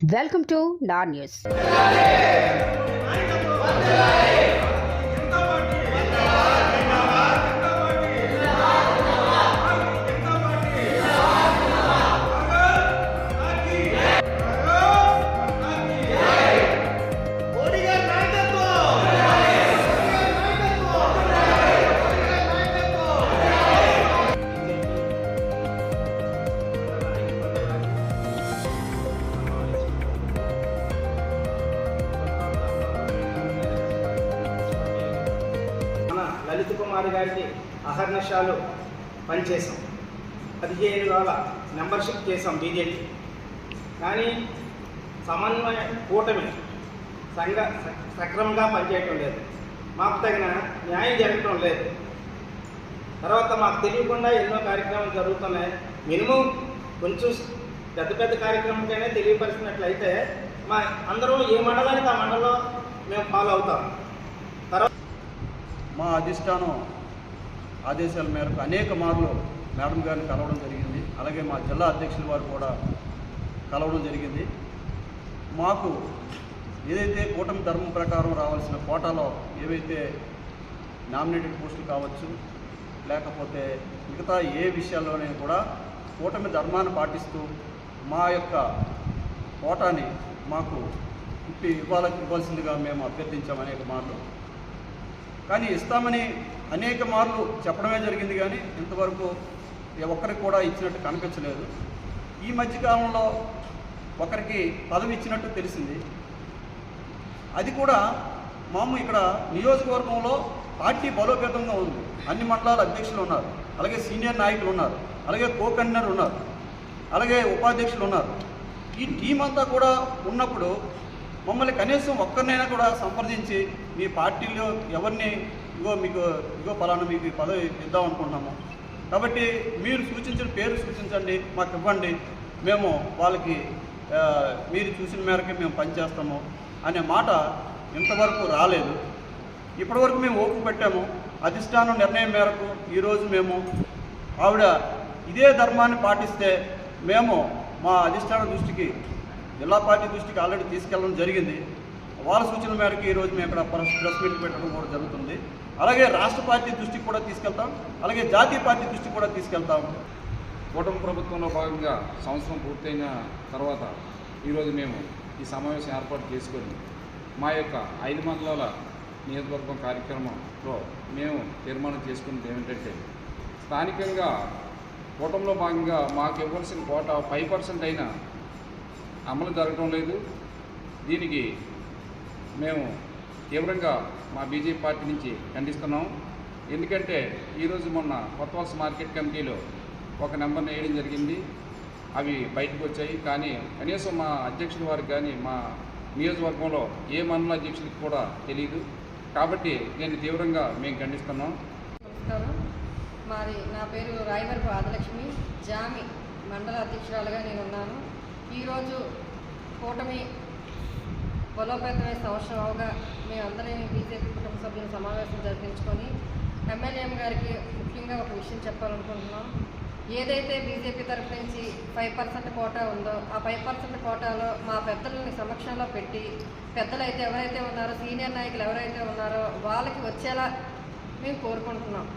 Welcome to నా news Lalit Kumar గారికి అహర్నిశాలు పనిచేసాం పదిహేను వేల మెంబర్షిప్ చేసాం బీజేపీ. కానీ సమన్వయ కూటమి సంఘ సక్రమంగా పనిచేయటం లేదు. మాకు తగిన న్యాయం జరగటం లేదు. తర్వాత మాకు తెలియకుండా ఎన్నో కార్యక్రమాలు జరుగుతున్నాయి. మినిమం కొంచెం పెద్ద పెద్ద కార్యక్రమంకైనా తెలియపరిచినట్లయితే మా అందరూ ఏ మండలానికి ఆ మండలం మేము ఫాలో అవుతాం. మా అధిష్టానం ఆదేశాల మేరకు అనేక మార్లు మేడం గారిని కలవడం జరిగింది. అలాగే మా జిల్లా అధ్యక్షుల వారు కూడా కలవడం జరిగింది. మాకు ఏదైతే కూటమి ధర్మం ప్రకారం రావాల్సిన కోటాలో ఏవైతే నామినేటెడ్ పోస్టులు కావచ్చు లేకపోతే మిగతా ఏ విషయాల్లోనే కూడా కూటమి ధర్మాన్ని పాటిస్తూ మా యొక్క కోటాని మాకు ఇప్పి ఇవ్వాల ఇవ్వాల్సిందిగా మేము అభ్యర్థించాం అనేక మాటలు కానీ ఇస్తామని అనేక మార్లు చెప్పడమే జరిగింది కానీ ఇంతవరకు ఒక్కరికి కూడా ఇచ్చినట్టు కనిపించలేదు. ఈ మధ్యకాలంలో ఒకరికి పదవి ఇచ్చినట్టు తెలిసింది. అది కూడా మాము ఇక్కడ నియోజకవర్గంలో పార్టీ బలోపేతంగా ఉంది. అన్ని మండలాల అధ్యక్షులు ఉన్నారు. అలాగే సీనియర్ నాయకులు ఉన్నారు. అలాగే కో కన్వీనర్ ఉన్నారు. అలాగే ఉపాధ్యక్షులు ఉన్నారు. ఈ టీం అంతా కూడా ఉన్నప్పుడు మమ్మల్ని కనీసం ఒక్కరినైనా కూడా సంప్రదించి మీ పార్టీలో ఎవరిని ఇగో మీకు ఇగో పలానా మీకు ఈ పదవి ఇద్దాం అనుకుంటున్నాము. కాబట్టి మీరు సూచించిన పేరు సూచించండి మాకు ఇవ్వండి. మేము వాళ్ళకి మీరు చూసిన మేరకే మేము పనిచేస్తాము అనే మాట ఇంతవరకు రాలేదు. ఇప్పటివరకు మేము ఓపు పెట్టాము. అధిష్టానం నిర్ణయం మేరకు ఈరోజు మేము ఆవిడ ఇదే ధర్మాన్ని పాటిస్తే మేము మా అధిష్టానం దృష్టికి జిల్లా పార్టీ దృష్టికి ఆల్రెడీ తీసుకెళ్ళడం జరిగింది. వాళ్ళ సూచన మేరకు ఈరోజు మేము ఇక్కడ ప్రెస్ ప్రెస్ మీట్ పెట్టడం కూడా జరుగుతుంది. అలాగే రాష్ట్ర పార్టీ దృష్టికి కూడా తీసుకెళ్తాం. అలాగే జాతీయ పార్టీ దృష్టికి కూడా తీసుకెళ్తాం. కూటమి ప్రభుత్వంలో భాగంగా సంవత్సరం పూర్తయిన తర్వాత ఈరోజు మేము ఈ సమావేశం ఏర్పాటు చేసుకొని మా యొక్క ఐదు మండలాల నియోజకవర్గం కార్యక్రమంలో మేము తీర్మానం చేసుకున్నది ఏమిటంటే స్థానికంగా కూటమిలో భాగంగా మాకు ఇవ్వాల్సిన కోట ఫైవ్ పర్సెంట్ అయినా అమలు జరగడం లేదు. దీనికి మేము తీవ్రంగా మా బీజేపీ పార్టీ నుంచి ఖండిస్తున్నాం. ఎందుకంటే ఈరోజు మొన్న కొత్త వలస మార్కెట్ కమిటీలో ఒక నెంబర్ని వేయడం జరిగింది. అవి బయటకు వచ్చాయి. కానీ కనీసం మా అధ్యక్షుల వారికి కానీ మా నియోజకవర్గంలో ఏ మండల అధ్యక్షులకు కూడా తెలియదు కాబట్టి దీన్ని తీవ్రంగా మేము ఖండిస్తున్నాం. నమస్కారం. మరి నా పేరు రాయవరపు ఆదలక్ష్మి. జామి మండల అధ్యక్షురాలుగా నేను ఉన్నాను ఈరోజు కూటమి బలోపేతమైన సంవత్సరం అవగా మేమందరం బీజేపీ కుటుంబ సభ్యుల సమావేశం జరిపించుకొని ఎమ్మెల్యేఎం గారికి ముఖ్యంగా ఒక విషయం చెప్పాలనుకుంటున్నాం. ఏదైతే బీజేపీ తరఫు నుంచి ఫైవ్ పర్సెంట్ కోటా ఉందో ఆ ఫైవ్ పర్సెంట్ కోటాలో మా పెద్దలని సమక్షంలో పెట్టి పెద్దలు అయితే ఎవరైతే ఉన్నారో సీనియర్ నాయకులు ఎవరైతే ఉన్నారో వాళ్ళకి వచ్చేలా మేము కోరుకుంటున్నాం.